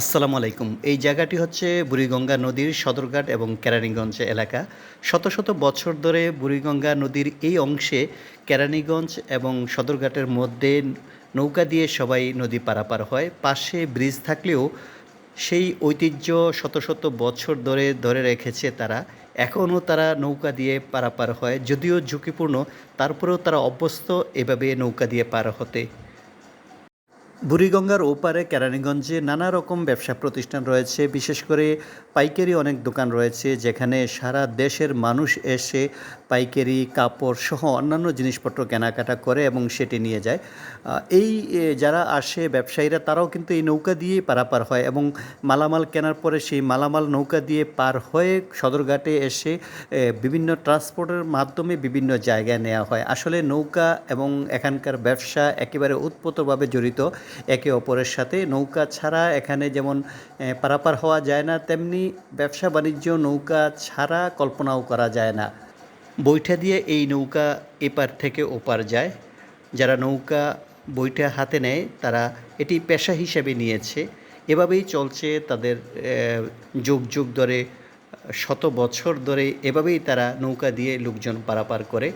আসসালামু আলাইকুম। এই জায়গাটি হচ্ছে বুড়িগঙ্গা নদীর সদরঘাট এবং কেরানীগঞ্জ এলাকা। শত শত বছর ধরে বুড়িগঙ্গা নদীর এই অংশে কেরানীগঞ্জ এবং সদরঘাটের মধ্যে নৌকা দিয়ে সবাই নদী পারাপার হয়। পাশে ব্রিজ থাকলেও সেই ঐতিহ্য শত শত বছর ধরে ধরে রেখেছে তারা। এখনও তারা নৌকা দিয়ে পারাপার হয়, যদিও ঝুঁকিপূর্ণ। তারপরেও তারা অভ্যস্ত এভাবে নৌকা দিয়ে পার হতে। বুড়িগঙ্গার ওপারে কেরানীগঞ্জে নানা রকম ব্যবসা প্রতিষ্ঠান রয়েছে। বিশেষ করে পাইকারি অনেক দোকান রয়েছে, যেখানে সারা দেশের মানুষ এসে পাইকারি, কাপড় সহ অন্যান্য জিনিসপত্র কেনাকাটা করে এবং সেটি নিয়ে যায়। এই যারা আসে ব্যবসায়ীরা, তারাও কিন্তু এই নৌকা দিয়েই পারাপার হয় এবং মালামাল কেনার পরে সেই মালামাল নৌকা দিয়ে পার হয়ে সদরঘাটে এসে বিভিন্ন ট্রান্সপোর্টের মাধ্যমে বিভিন্ন জায়গায় নেওয়া হয়। আসলে নৌকা এবং এখানকার ব্যবসা একেবারে উৎপতভাবে জড়িত। একে অপরের সাথে। নৌকা ছাড়া এখানে যেমন পারাপার হওয়া যায় না, তেমনি ব্যবসা বাণিজ্য, নৌকা ছাড়া কল্পনাও করা যায় না। বৈঠা দিয়ে এই নৌকা এপার থেকে ওপার যায়। যারা নৌকা বইটা হাতে নেয়, তারা এটি পেশা হিসেবে নিয়েছে। এভাবেই চলছে তাদের যুগ যুগ ধরে, শত বছর ধরে এভাবেই তারা নৌকা দিয়ে লোকজন পারাপার করে।